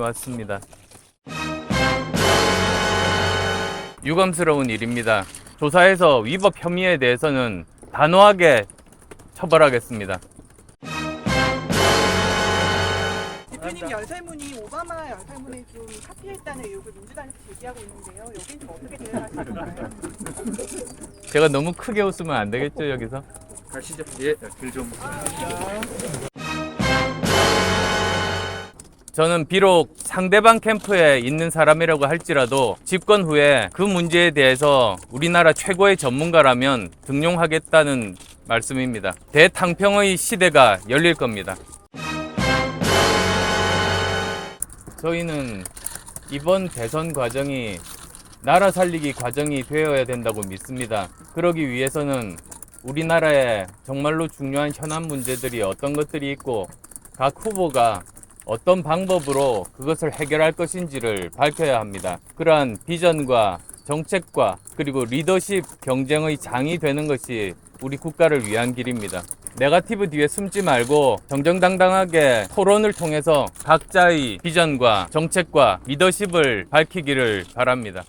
왔습니다. 유감스러운 일입니다. 조사에서 위법 혐의에 대해서는 단호하게 처벌하겠습니다. 대표님 열설문이 오바마 열설문을 좀 카피했다는 의혹을 민주당에서 제기하고 있는데요. 여기는 좀 어떻게 대응하실 건가요? 제가 너무 크게 웃으면 안 되겠죠, 여기서? 가시죠. 예, 길 좀. 저는 비록 상대방 캠프에 있는 사람이라고 할지라도 집권 후에 그 문제에 대해서 우리나라 최고의 전문가라면 등용하겠다는 말씀입니다. 대탕평의 시대가 열릴 겁니다. 저희는 이번 대선 과정이 나라 살리기 과정이 되어야 된다고 믿습니다. 그러기 위해서는 우리나라에 정말로 중요한 현안 문제들이 어떤 것들이 있고 각 후보가 어떤 방법으로 그것을 해결할 것인지를 밝혀야 합니다. 그러한 비전과 정책과 그리고 리더십 경쟁의 장이 되는 것이 우리 국가를 위한 길입니다. 네가티브 뒤에 숨지 말고 정정당당하게 토론을 통해서 각자의 비전과 정책과 리더십을 밝히기를 바랍니다.